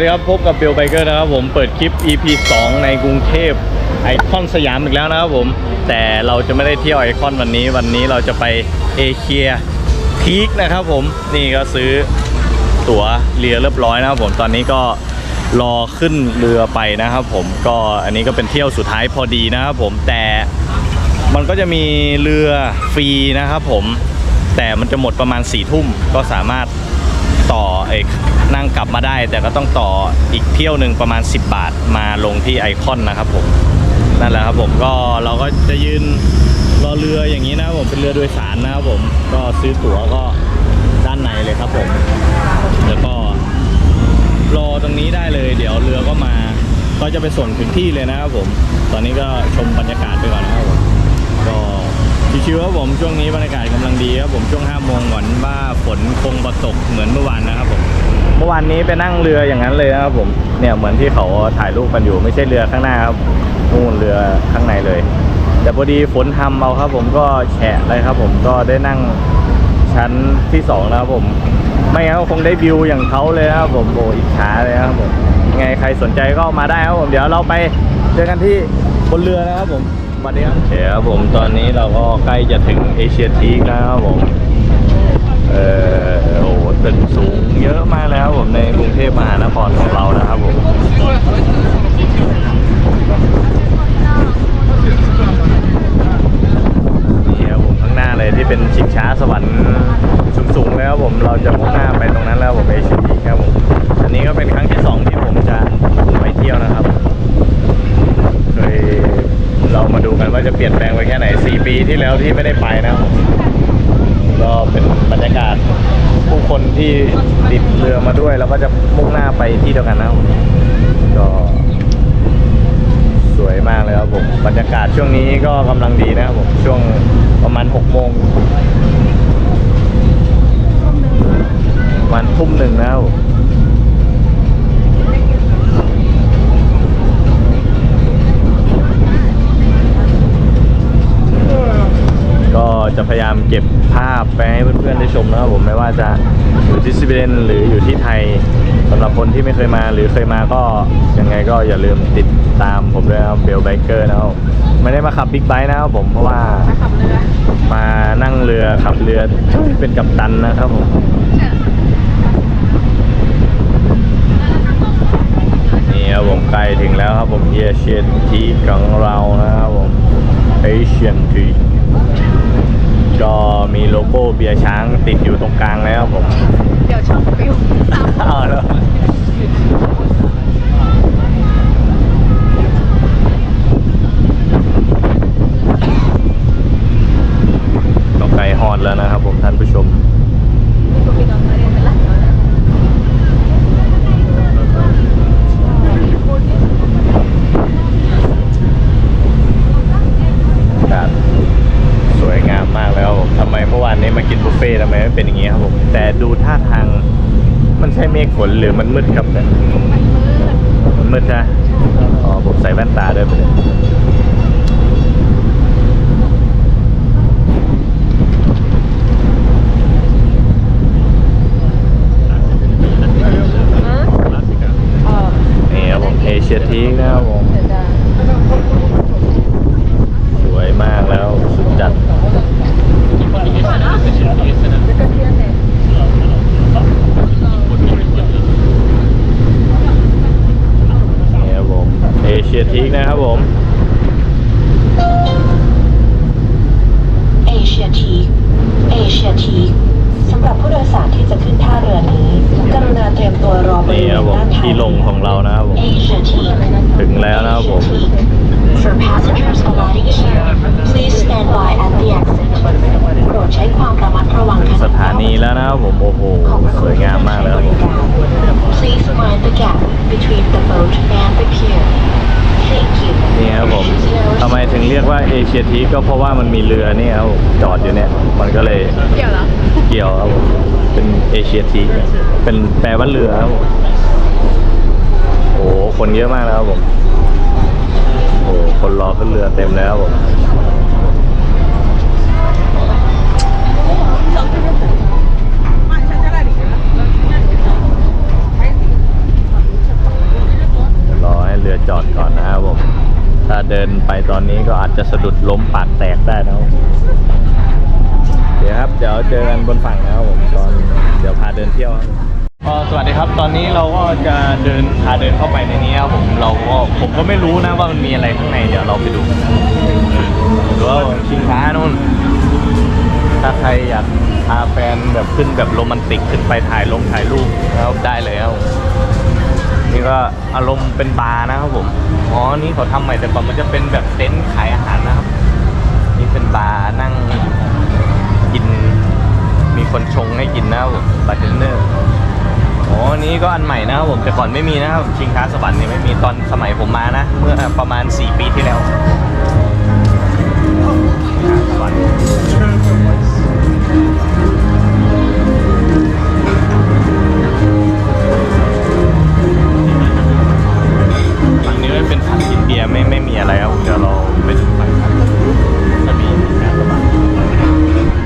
ดีครับ พบกับเบลไบเกอร์นะครับผมเปิดคลิป EP 2 ในกรุงเทพไอคอนสยามอีกแล้วนะครับผม แต่เราจะไม่ได้เที่ยวไอคอนวันนี้ วันนี้เราจะไปเอเชียพีคนะครับผม นี่ก็ซื้อตั๋วเรือเรียบร้อยนะครับผมตอนนี้ก็รอขึ้นเรือไปนะครับผมก็อันนี้ก็เป็นเที่ยวสุดท้ายพอดีนะครับผมแต่มันก็จะมีเรือฟรีนะครับผมแต่มันจะหมดประมาณ4ี่ทุ่มก็สามารถ ต่อไอ้นั่งกลับมาได้ แต่ก็ต้องต่ออีกเที่ยวหนึ่งประมาณ 10 บาทมาลงที่ไอคอนนะครับผมนั่นแหละครับผมก็เราก็จะยืนรอเรืออย่างนี้นะผมเป็นเรือโดยสารนะครับผมก็ซื้อตั๋วก็ด้านในเลยครับผมแล้วก็รอตรงนี้ได้เลย เดี๋ยวเรือก็มาก็จะไปส่งถึงที่เลยนะครับผม ตอนนี้ก็ชมบรรยากาศไปก่อนนะครับผมก็ ชิวๆครับผมช่วงนี้บรรยากาศกำลังดีครับผมช่วง5โมงหวังว่าฝนคงมาตกเหมือนเมื่อวานนะครับผมเมื่อวานนี้ไปนั่งเรืออย่างนั้นเลยนะครับผมเนี่ยเหมือนที่เขาถ่ายรูปกันอยู่ไม่ใช่เรือข้างหน้าครับนู่นเรือข้างในเลย แต่พอดีฝนทำเอาครับ ผมก็แฉะเลยครับ ผมก็ได้นั่งชั้นที่สองแล้วครับผมไม่งั้นก็คงได้วิวอย่างเขาเลยนะครับผมโอ้อิจฉาเลยครับผมยังไงใครสนใจก็มาได้ครับผมเดี๋ยวเราไปเจอกันที่บนเรือนะครับผม สวัสดีครับเดี๋ยวผมตอนนี้เราก็ใกล้จะถึงเอเชียทีกแล้วครับผม เออโอ้โหตึกสูงเยอะมากแล้วผมในกรุงเทพมหานครของเรานะครับผมนี่ครับผมข้างหน้าเลยที่เป็นชิงช้าสวรรค์สูงๆแล้วครับผมเราจะมุ่งหน้าไปตรงนั้นแล้วผมเอเชียทีกครับผมอันนี้ก็เป็นครั้งที่สองที่ผมจะไปเที่ยวนะครับ เคยเรามาดูกันว่าจะเปลี่ยนแปลงไปแค่ไหน 4 ปีที่แล้วที่ไม่ได้ไปนะครับผมก็เป็นบรรยากาศผู้คนที่ติดเรือมาด้วย แล้วก็จะมุ่งหน้าไปที่เดียวกันนะครับผมก็สวยมากเลยครับผมบรรยากาศช่วงนี้ก็กำลังดีนะครับผมช่วงประมาณ6โมงวันทุ่มหนึ่งนะครับผม ก็จะพยายามเก็บภาพ ไปให้เพื่อนๆได้ชมนะครับผมไม่ว่าจะอยู่ที่สวีเดนหรืออยู่ที่ไทยสำหรับคนที่ไม่เคยมาหรือเคยมาก็ยังไงก็อย่าลืมติดตามผมด้วยนะครับเบลไบเกอร์นะครับไม่ได้มาขับบิ๊กไบค์นะครับผมเพราะว่ามานั่งเรือขับเรือเป็นกัปตันนะครับผมนี่ครับผมใกล้ถึงแล้วครับผมเอเชียนทีของเรานะครับผมเอเชียนที ก็มีโลโก้เบียร์ช้างติดอยู่ตรงกลางแล้วครับผม เดี๋ยวช่องฟิวตาม เอาแล้วก็ไกลฮอดแล้วนะครับผมท่านผู้ชม ตัวพี่น้องมาเรียนเป็นหลักแล้วนะ อากาศสวยงามมากแล้วครับผมทำไมเมื่อวานนี้มากินบุฟเฟ่ต์ทำไมไม่เป็นอย่างนี้ครับผม แต่ดูท่าทางมันใช่เมฆฝนหรือมันมืดครับเนี่ยมันมืดใช่ไหมอ๋อผมใส่แว่นตาด้วยไปเลย อ๋อ นี่ครับียทีนะครับผม เอเชียทีก็เพราะว่ามันมีเรือเนี่ยครับจอดอยู่เนี่ยมันก็เลยเกี่ยวเหรอเกี่ยวครับเป็นเอเชียทีเป็นแปลว่าเรือครับโอ้โหคนเยอะมากนะครับผมโอ้โหคนรอขึ้นเรือเต็มแล้วผมรอให้เรือจอดก่อนนะครับผม ถ้าเดินไปตอนนี้ก็อาจจะสะดุดล้มปากแตกได้นะครับเดี๋ยวครับเดี๋ยวเจอกันบนฝั่งนะครับผมตอนเดี๋ยวพาเดินเที่ยวสวัสดีครับ ตอนนี้เราก็จะเดินพาเดินเข้าไปในนี้ครับผมเราก็ผมก็ไม่รู้นะว่ามันมีอะไรข้างในเดี๋ยวเราไปดูกันหรือว่าชิงช้านู่นถ้าใครอยากพาแฟนแบบขึ้นแบบโรแมนติกขึ้นไปถ่ายลงถ่ายรูปนะครับได้เลยครับนี่ก็อารมณ์เป็นบาร์นะครับผม อ๋อ นี่เขาทำใหม่แต่ก่อนมันจะเป็นแบบเต็นท์ขายอาหารนะครับ นี่เป็นบาร์นั่งกิน มีคนชงให้กินนะครับผมบาร์เทนเนอร์อ๋อ นี่ก็อันใหม่นะครับผมแต่ก่อนไม่มีนะครับชิงช้าสวรรค์เนี่ยไม่มีตอนสมัยผมมานะ เมื่อประมาณ 4 ปีที่แล้วชิงช้าสวรรค์ ไม่ไม่มีอะไรครับเดี๋ยวเราไปดูฝั่งนั้นจะมีชิงช้าสวรรค์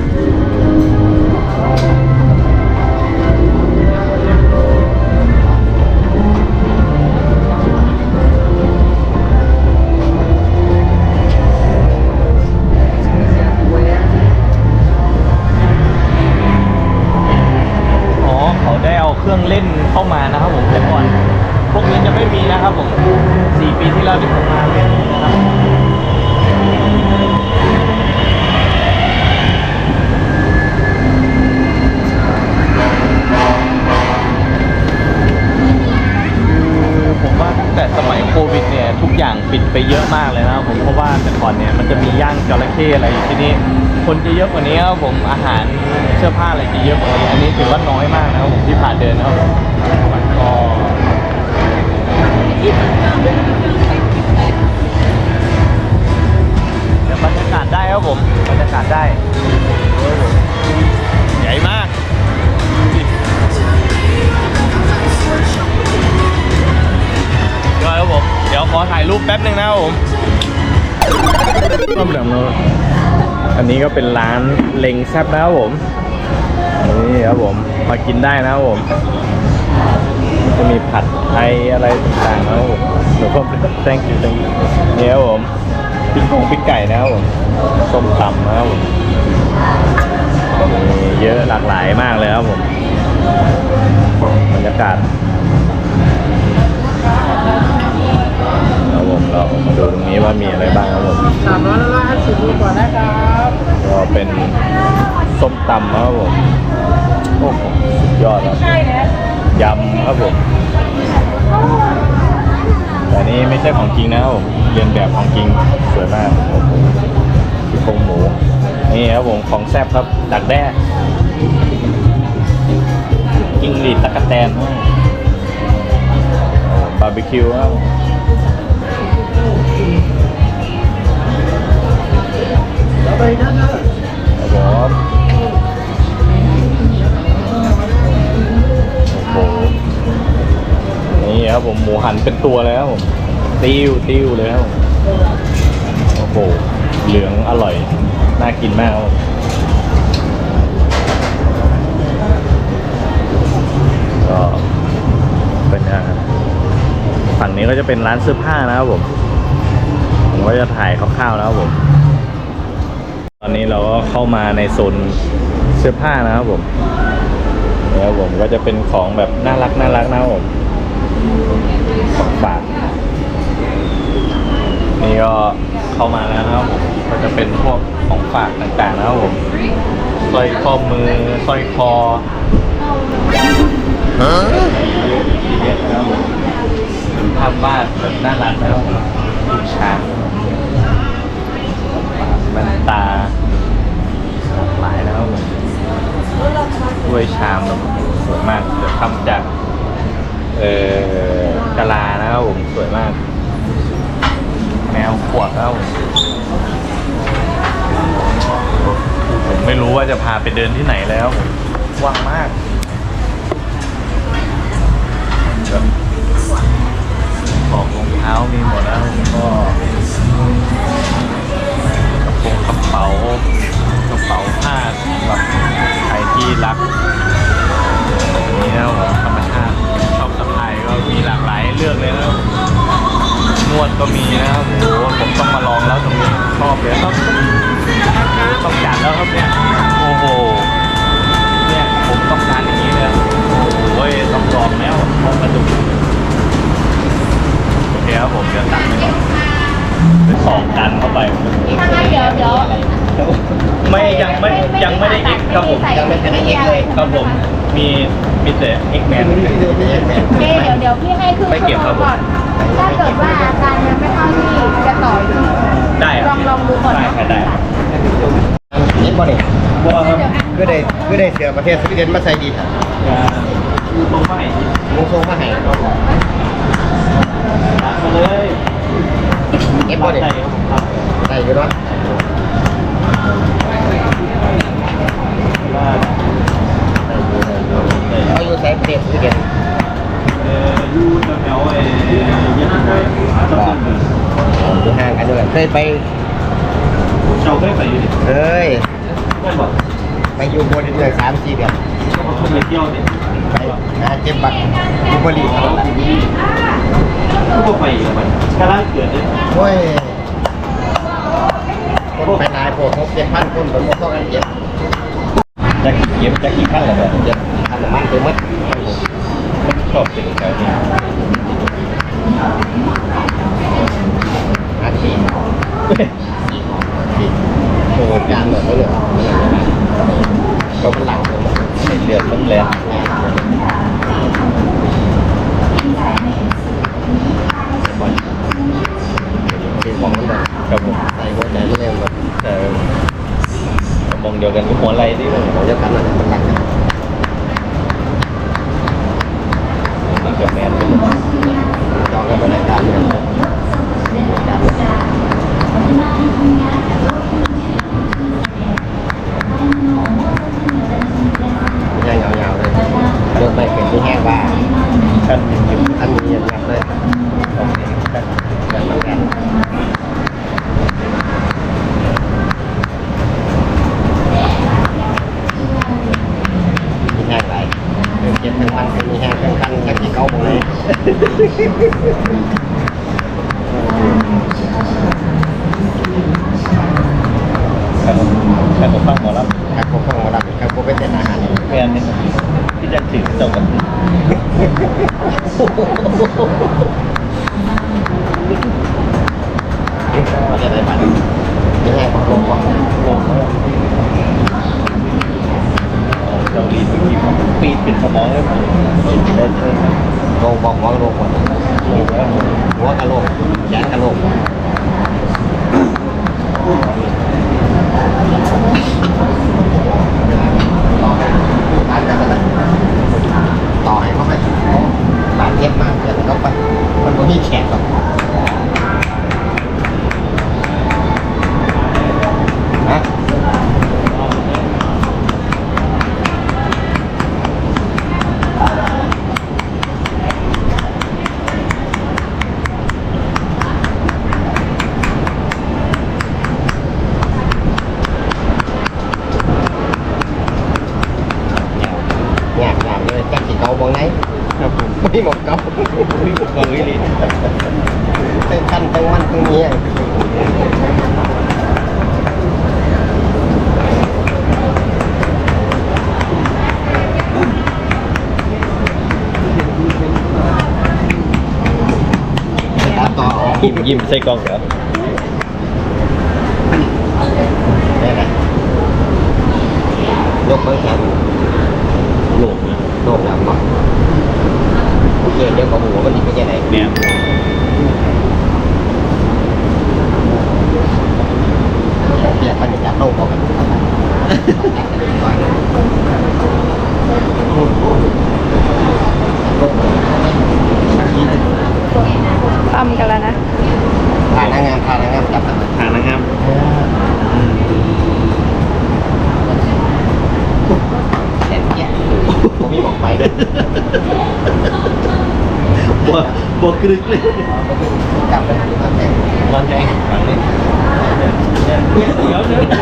อ๋อเขาได้เอาเครื่องเล่นเข้ามานะครับผมแต่ก่อนพวกนี้จะไม่มีนะครับผม สี่ปีที่แล้วที่ผมมาไม่มีนะครับคือผมว่าตั้งแต่สมัยโควิดเนี่ยทุกอย่างปิดไปเยอะมากเลยนะครับผมเพราะว่าแต่ก่อนเนี่ยมันจะมีย่างจระเข้อะไรอยู่ที่นี่คนจะเยอะกว่านี้ครับผมอาหารเสื้อผ้าอะไรจะเยอะกว่านี้อันนี้ถือว่าน้อยมากนะครับผมที่ผ่านเดินนะครับ เดี๋ยวบรรยากาศได้ครับผมบรรยากาศได้ใหญ่มากเก็ครับผม เดี๋ยวขอถ่ายรูปแป๊บหนึ่งนะครับผมต้มเหลืองเราอันนี้ก็เป็นร้านเล็งแซบนะครับผม นี่ครับผม มากินได้นะครับผม จะมีผัดไทยอะไรต่างๆนะครับผมหรือว่า thank you thank you นี่ครับผมพริกผงพริกไก่นะครับผมส้มตำนะครับผมมีเยอะหลากหลายมากเลยครับผมบรรยากาศครับผมเรามาดูตรงนี้ว่ามีอะไรบ้างครับผมสามร้อยละห้าสิบก่อนนะครับก็เป็นส้มตำนะครับผมโอ้โหสุดยอดครับยำครับผม ไม่ใช่ของจริงนะครับผมเรียนแบบของจริงสวยมากซี่โครงหมูนี่ครับผมของแซ่บครับดักแด้กิ้งหรีดตะกะแตนบาร์บีคิวครับครับผมโอ้โหนี่ครับผมหมูหันเป็นตัวเลยครับผม ติ้วติ้วเลยครับโอ้โหเหลืองอร่อย น่ากินมากครับก็เป็นอย่างฝั่งนี้ก็จะเป็นร้านเสื้อผ้านะครับผม ผมก็จะถ่ายคร่าวๆนะครับผม ตอนนี้เราก็เข้ามาในโซนเสื้อผ้านะครับผมแล้วผมก็จะเป็นของแบบน่ารักน่ารักนะครับผมของฝาก นี่ก็เข้ามาแล้วนะครับผมก็จะเป็นพวกของฝากต่างๆนะครับผมสร้อยข้อมือสร้อยคอเยอะนะครับผมเป็นภาพวาดแบบน่ารักนะครับผมลูกช้างแว่นตาหลากหลายนะครับผมด้วยชามแบบสวยมากจะทำจาก เออกะลานะครับผมสวยมาก แมวขวดแล้วผมไม่รู้ว่าจะ พาไปเดินที่ไหนแล้วว่างมากแบบของรองเท้ามีหมดแล้วก็กระโปรงกระเป๋ากระเป๋าผ้าสำหรับใครที่รักนี่นะครับผมธรรมชาติชอบสะพายก็มีหลากหลายเลือกเลยนะนวดก็มีนะครับโอ้โหผมต้องมาลองแล้วตรงนี้ชอบเลยต้องยัดแล้วครับเนี่ย มกกระดูกโอเคครับผมเรื่องตังค์ไปก่นไปสองกันเข้าไป ถ้าเดี๋ยวเดี๋ยวไม่ยังไม่ยังไม่ได้เอ็กครับผมยังไม่ได้เอ็กเลยครับผมมีมีแต่เอ็กแมน เดี๋ยวเดี๋ยวพี่ให้คือไม่เก็บยวครับ ก่อน ถ้าเกิดว่าอาการยังไม่เข้าที่จะต่ออีกได้ลองลองดูก่อนได้ครับได้ครัว่บ่เนี่ยว่าครับก็ได้ก็ได้เสียประเทศสวีเดนมาใส่ดีครับ ตรงไหนลุงทรงมาให้มาเลยเห็นบ่เนี่ยครับใส่อยู่เนาะเขาอยู่ใส่ประเทศสวีเดนเอ่อยูแถวๆไอ้เยันไว้สักคนหนึ่งอยู่ห่างกันด้วยเคยไปเจ้าเคยไปอยู่ดิเอ้ยไม่บอกไปอยู่บนเดือนสามสี่เดือนเขาไปเที่ยวดิ ไปนะเก็บบัตรบุบลีครับเขาก็ไปอยู่มันกำลังเกิดเลยโอ้ยคนไปนายพวกหกเจ็ดพันคนผมก็ต้องกันเก็บจะเก็บจะกี่พันแล้วแบบเจ็บพันน้ำมันไปหมดชอบสิ่งแบบนี้ อาชีพโอ้ยการแบบนี้เลยก็เป็นหลังเลย เลือดมันแรง คือมองมันแบบ ครับผม ใส่หัวใจมันเร็วแบบ แต่มองเดียวกันก็หัวไหล่ที่เลย เดียวกันนะมันหลังกัน มันกับแมนเป็น จองกันไปรายการเลยการแห้งยาวๆเลยเลือกไม่เป็นที่แห้งว่า ขั้นยิบยิบอันนี้ยังยับเลยสองนี้ขั้นแบมันแข็งมีแห้งไหลเก็บทั้งพันมีแห้งทั้งคันทั้งที่เขาบอกเลย ขั้นขั้นกับฟังหมอล ครับผมฟังมาดับครับผมเป็นเจ้าอาหารำแมนนี่ที่จะถึงเจ้ากัน มาจะได้บัตรมีแห้งของลงก่อน ลงแล้วเจ้าลีดเมื่อกี้ผม ปีดเป็นสมองเลยผมเดินเชิญลบอกหัวกระโหลกก่อนหัวกระโหลกแขนกระโหลกต่อให้เขาไปบาดเจ็บมากเดี๋ยวเขาไปมันก็มีแขกหรอกฮะ หยาบหยาบเลย จักสีเกาบางไหนครับผมไม่หมดเกานี่ โอเคเดี๋ยวกับหัวมันดีไปยังไงเนี่ยเปียกมันจะโลกออกกันโลก ปั๊มกันแล้วนะ พานางงามพานางงามจับกัน ทางนะครับ แขนเปียกผมมีบอกไป บัว บัวกรึกเลยกลับไปตั้งแต่ร้อนใจฝังเลยเดี๋ยวเดี๋ยว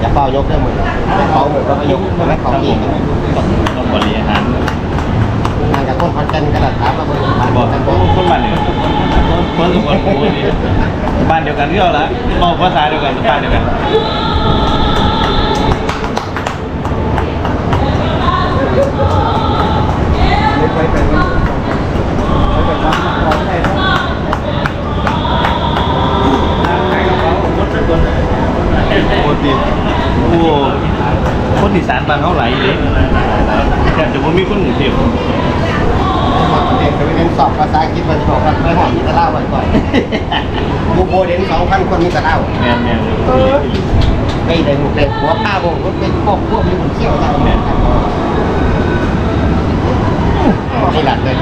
อย่าเป่ายกดี๋ยวก็ให้หนูก็ต้อไม่เลยเป็นอย่างนี้ไม่ยกไม่เฝ้ายกด้วยมือเขาเหมือนก็ยกไม่เขาอีกต้องต้องบริหารทางกับคนคอนเทนต์กระดาษถามมาบนบ้านบอกกันคนบ้านเนี่ยคนสมบูรณ์คนนี้บ้านเดียวกันเรื่องละบอกภาษาเดียวกันบ้านเดียวกัน โคตรดีโอ้คนอีสานบ้านเขาไหลเลยแต่จะว่ามีคนหนึ่งเดียวเด็กไปเรียนสอบภาษาอังกฤษมาจะบกว่าไม่หอมีแต่เล่าไว้ก่อนบูโบเด่นสองพันคนมีแต่เล่าแมนแมนไม่ได้หมดเลยหัวผ้าวงก็เป็นพวกพวกมีคนเที่ยวเราเนี่ยนี่หลัดเลย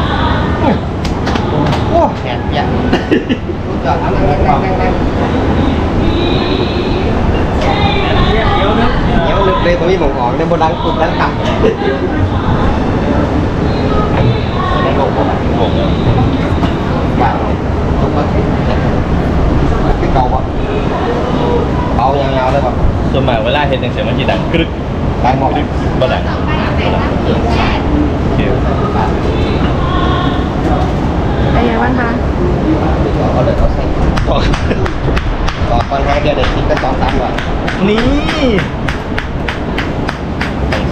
โอ้แขนเปียกจอดนั่งนั่งนั่งนั่ง เดี๋ยวลึกเลยผมมีหมองออกในโบราณกุดนั้นต่ำในโลกผมงงว่าทุกคนที่เก่าปะเบายาวๆเลยปะส่วนมากเวลาเห็นอย่างเสียงมันจะดังกรึกได้หมดบ่ดังบ่ดังโอเป็นยังไงบ้างคะเอาเลยเอาใส่ต่อต่อก่อนหาเดียวเด็กคิดกันสองสามวันนี่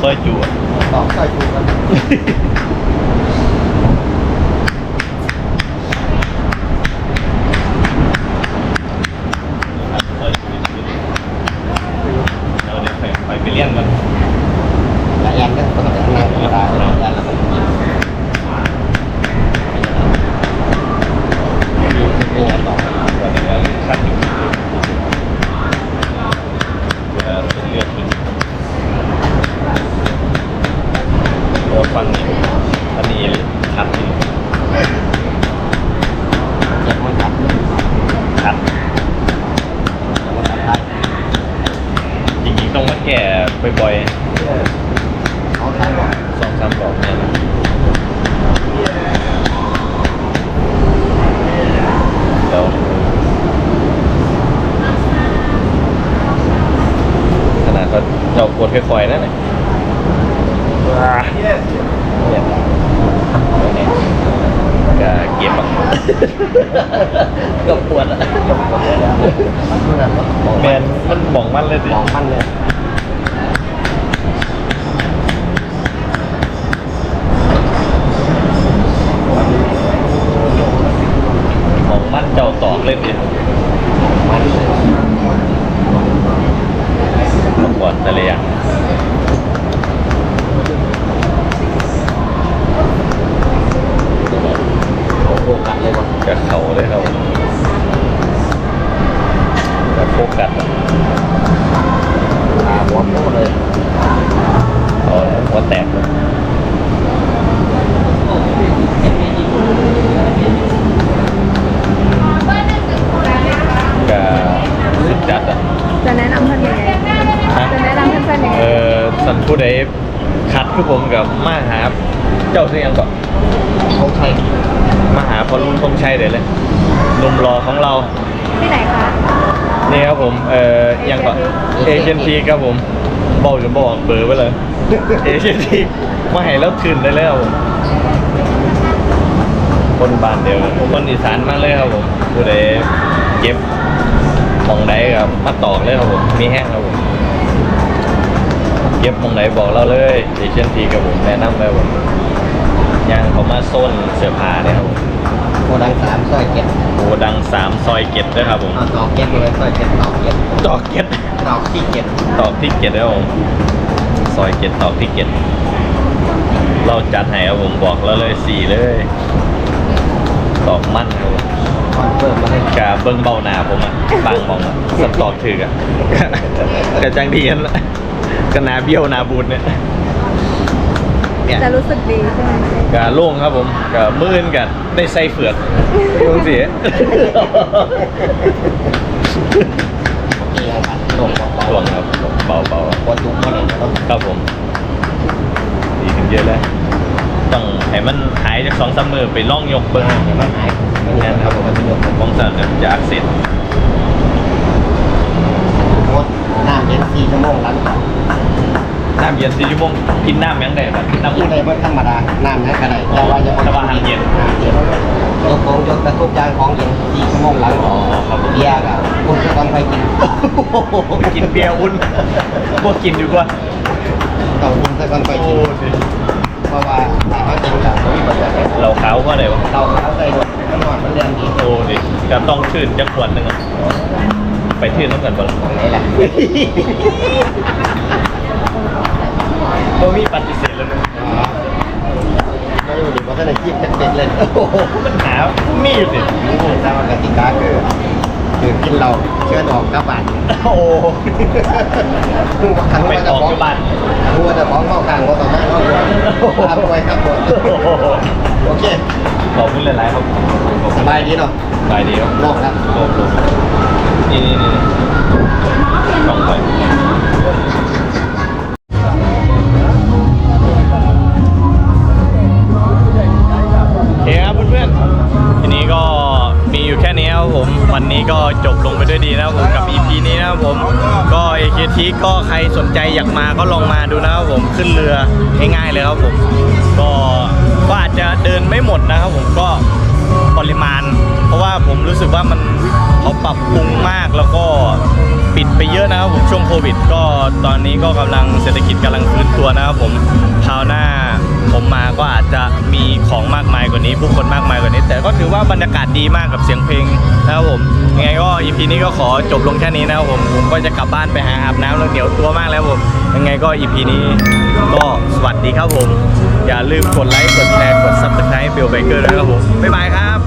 ต้องซอยจูอะ ต่อใส่ชูกัน ซอยจูเราเดี๋ยวไปไปไปเลี้ยงกัน ละเอียดเนี่ยก็ต้องเป็นนางธรรมดาละเอียดละมันมีเป็นอย่างต่อ วันนี้ชัดอยู่เวลาเป็นเลือดขึ้นเราฟังนี่อันนี้ชัดอยู่ เจ็บมันกัด ชัด มันกัดได้ จริงๆต้องมาแก่บ่อย เขาใช้หรอก ๆสองสามดอกเนี่ยนะแล้วขนาดเขาเจ้ากดค่อยๆนั่นเลยว้าเนี่ยเนี่ยก็เก็บอะ ก็ปวดอะ มันนั่นเนาะมอง แม มัน นมันมองมันเลยดิ มองมันเลย มองมันเจ้าตอกเลยดิ มันเลย ต้องก่อนแต่ละอย่าง โอ้โหกัดเลยว่ะ ก็เข่าเลยครับก็โฟกัสอะ ขาหัวโตเลย เอาหัวแตกเลยก็สุดจัดอะ จะแนะนำเพื่อนยังไงฮะจะแนะนำเพื่อนๆยังไงเออสันผู้ใดคัดคือผมกับมาหาเจ้าเสียงก่อนเขาใช้มาหาพอรุ่นธงชัยเดี๋ยวเลยหนุ่มรอของเรา ที่ไหนคะนี่ครับผมเอ่อยังก่อนเอเจนซีครับผมบอกจะบอกเบอร์ไว้เลยเอเจนซีมาให้แล้วคืนได้แล้วครับผมคนบ้านเดียวกันคนอีสานมาเลยครับผมผู้ใดเก็บห มองใดครับมาตอกเลยครับผมมีแห้งครับผมเก็บหมองไหนบอกเราเลยเอเจนซีครับผมแนะนำเลยครับผมย่างเขามาโซนเสื้อผ้าเนี่ยครับผมโกดังสามซอยเจ็ดโกดังสามซอยเก็ดด้วยครับผมเอาตอกเจ็ดเลยซอยเจ็ดตอกเจ็ดตอกเก็ดตอกที่เจ็ดตอกที่เก็ดครับผมซอยเก็ดตอกที่เก็ดเราจัดให้ครับผมบอกแล้วเลยสี่เลย ตอกมั่นครับผมคอน เฟิร์มมาเลยกาเบิ้งเบ้าหนาผมอะบางมองอะสตอกถืออะกระจังดีกันละกหนาเบี้ยวหนาบูดเนี่ยเนี่ยจะรู้สึกดีใช่ไหมกาโล่งครับผมกามื่นกันได้ใส่เฟือกดูสิเกี่ยวกันตกบอกช่วงครับเบาเบาวัตถุเขาเนี่ยต้องๆครับผมดีขึ้นเยอะแล้วต้องให้มันหายจากสองสามมือไปล่องยกเบิ้งให้มันหายไม่แน่งั้นนคครัรับบผมจะยก มองสั่นเนี่ยจะอักเสบงดน้ำเย็นสี่ชั่วโมงหลังจากน้ำเย็นสี่ชั่วโมงกินน้ำยังไงแบบน้ำกิอุ่นนได้เมื่ธรรมดา น้ำนั้นก็ได้แต่ว่าจะแต่ว่าห้ามเย็นยกของยกกระทุกอย่างของเย็นสี่ชั่วโมงหลังอ๋อครับผม เบียร์กับคุณก็ต้องไปกินกินเบียร์อุ่นพวกกินดีกว่า ต้องคุณก็ต้องไปโอ้กินดิ เพราะว่าถ้าเขากินกับไม่มีปัญหาเราขาวก็ได้วะเราเขาใส่หมดมันนอนมันเรียนดีโอ้ดิจะต้องชื่นจักขวดหนึ่งอะไปชื่นต้องกันบ่ล่ะตรงไหนแหละก็มีปฏิเสธแล้วนะอ๋อไม่รู้ดิว่าท่านอาชีพเป็นๆเลยโอ้โหปัญหามีอยู่สิรู้ทราบว่ากติกาคือ คือกินเราเชิญออกกลับบ้านโอ้ขันไปว่าอจะอกฟ้องที่บ้านขันว่าจะฟ้องเข้าข้างว่าต่อมาเข้าข้างตามไปครับผมโอ้โหโอเคขอบคุณหลายๆครับขอบสคุณบายดีเนาะสบายดีครับโลกครับโลบโลบนี่นี่นี่ลองไป ก็ใครสนใจอยากมาก็ลองมาดูนะครับผมขึ้นเรือง่ายๆเลยครับผมก็ก็อาจจะเดินไม่หมดนะครับผมก็ปริมาณ เพราะว่าผมรู้สึกว่ามันเขาปรับปรุงมากแล้วก็ปิดไปเยอะนะครับผมช่วงโควิด ก็ตอนนี้ก็กำลังเศรษฐกิจกำลังฟื้นตัวนะครับผมคราวหน้า ผมมาก็อาจจะมีของมากมายกว่านี้ผู้คนมากมายกว่านี้ แต่ก็ถือว่าบรรยากาศดีมากกับเสียงเพลงนะครับผมยังไงก็อีพีนี้ก็ขอจบลงแค่นี้นะครับผมผมก็จะกลับบ้านไปหาอาบน้ำแล้วเหนียวตัวมากแล้วผมยังไงก็อีพีนี้ก็สวัสดีครับผม อย่าลืมกดไลค์กดแชร์กดซับสไครป์เบลเบเกอร์ด้วยครับผมบ๊ายบายครับ